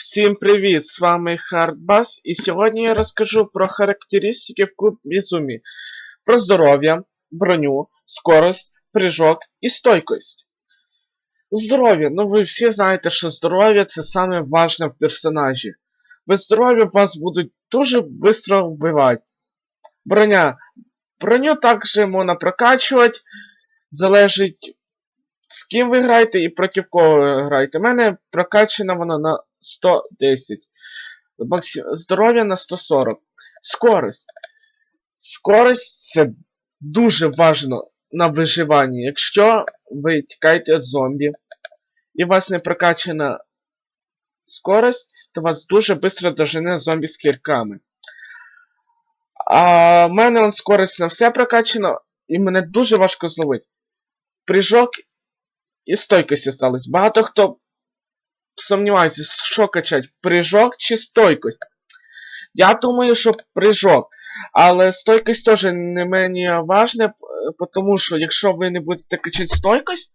Всім привіт! З вами Хардбас, і сьогодні я розкажу про характеристики в Куб Мізумі. Про здоров'я, броню, скорость, прыжок і стойкость. Здоров'я. Ну ви всі знаєте, що здоров'я це саме важне в персонажі. Без здоров'я вас будуть дуже швидко вбивати. Броня. Броню також можна прокачувати. Залежить з ким ви граєте і проти кого ви граєте. У мене прокачана вона на 110. Максим... Здоров'я на 140. Скорость. Скорость це дуже важно на виживанні. Якщо ви тікаєте від зомбі і у вас не прокачана скорость, то вас дуже швидко дожене зомбі з кірками. А в мене он скорость на все прокачано, і мене дуже важко зловити. Прыжок і стойкость осталось. Багато хто сумнівається, що качать, прыжок чи стойкость. Я думаю, що прыжок. Але стойкость теж не мені важне, тому що якщо ви не будете качати стойкость,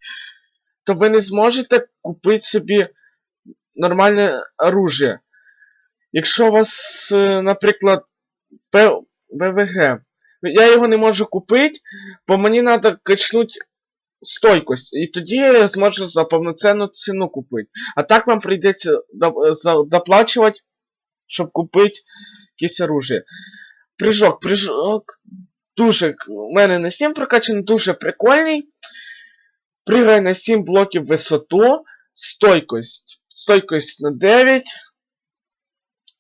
то ви не зможете купити собі нормальне оружие. Якщо у вас, е, наприклад, ВВГ, я його не можу купити, бо мені треба качнути стойкость. І тоді зможу за повноцінну ціну купити. А так вам прийдеться доплачувати, щоб купити якесь оружие. Прыжок. Прыжок дуже. У мене на 7 прокачаний, дуже прикольний. Пригай на 7 блоків висоту. Стойкость. Стойкость на 9.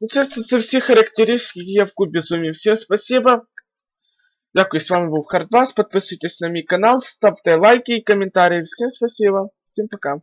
І це, це, це всі характеристики, які є в кубі зумі. Всім спасибо. Дякую, с вами был Хардбас. Подписывайтесь на мой канал, ставьте лайки и комментарии. Всем спасибо. Всем пока.